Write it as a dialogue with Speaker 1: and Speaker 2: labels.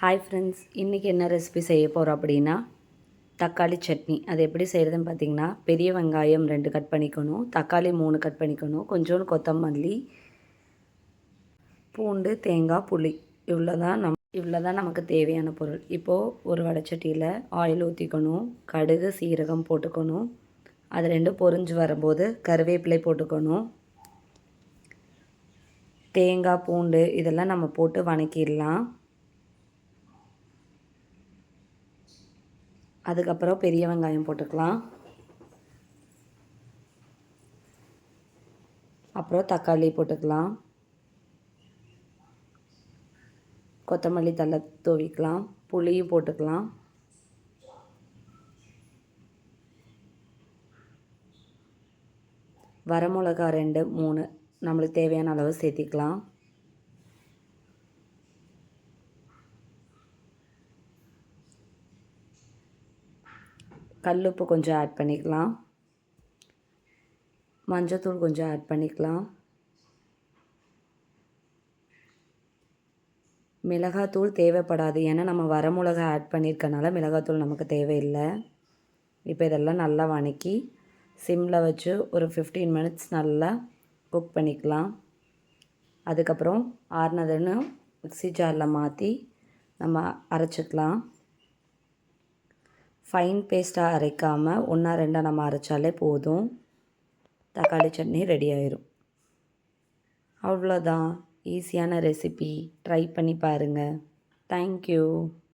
Speaker 1: Hi friends இன்றைக்கி என்ன recipe செய்ய போகிறோம் அப்படின்னா தக்காளி சட்னி. அது எப்படி செய்கிறதுன்னு பார்த்தீங்கன்னா பெரிய வெங்காயம் ரெண்டு கட் பண்ணிக்கணும் தக்காளி மூணு கட் பண்ணிக்கணும் கொஞ்சோண்டு கொத்தமல்லி பூண்டு தேங்காய் புளி. இவ்வளோ தான் நம் இவ்வளோ தான் நமக்கு தேவையான பொருள். இப்போது ஒரு வடைச்சட்டியில் ஆயில் ஊற்றிக்கணும் கடுகு சீரகம் போட்டுக்கணும். அது ரெண்டும் பொரிஞ்சு வரும்போது கருவேப்பிலை போட்டுக்கணும். தேங்காய் பூண்டு இதெல்லாம் நம்ம போட்டு வணக்கிடலாம். அதுக்கப்புறம் பெரிய வெங்காயம் போட்டுக்கலாம். அப்புறம் தக்காளி போட்டுக்கலாம். கொத்தமல்லி தலை தூவிக்கலாம். புளியும் போட்டுக்கலாம். வரமிளகா ரெண்டு மூணு நம்மளுக்கு தேவையான அளவு சேர்த்திக்கலாம். கல் உப்பு கொஞ்சம் ஆட் பண்ணிக்கலாம். மஞ்சத்தூள் கொஞ்சம் ஆட் பண்ணிக்கலாம். மிளகாத்தூள் தேவைப்படாது. ஏன்னா நம்ம வரமிளகா ஆட் பண்ணியிருக்கனால மிளகாத்தூள் நமக்கு தேவையில்லை. இப்போ இதெல்லாம் நல்லா வணக்கி சிம்மில் வச்சு ஒரு ஃபிஃப்டீன் மினிட்ஸ் நல்லா குக் பண்ணிக்கலாம். அதுக்கப்புறம் ஆறுனதுன்னு மிக்ஸி ஜாரில் மாற்றி நம்ம அரைச்சிக்கலாம். ஃபைன் பேஸ்ட்டாக அரைக்காமல் ஒன்றா ரெண்டாக நம்ம அரைச்சாலே போதும். தக்காளி சட்னி ரெடி ஆயிரும். அவ்வளோதான் ஈஸியான ரெசிபி ட்ரை பண்ணி பாருங்கள் தேங்க்யூ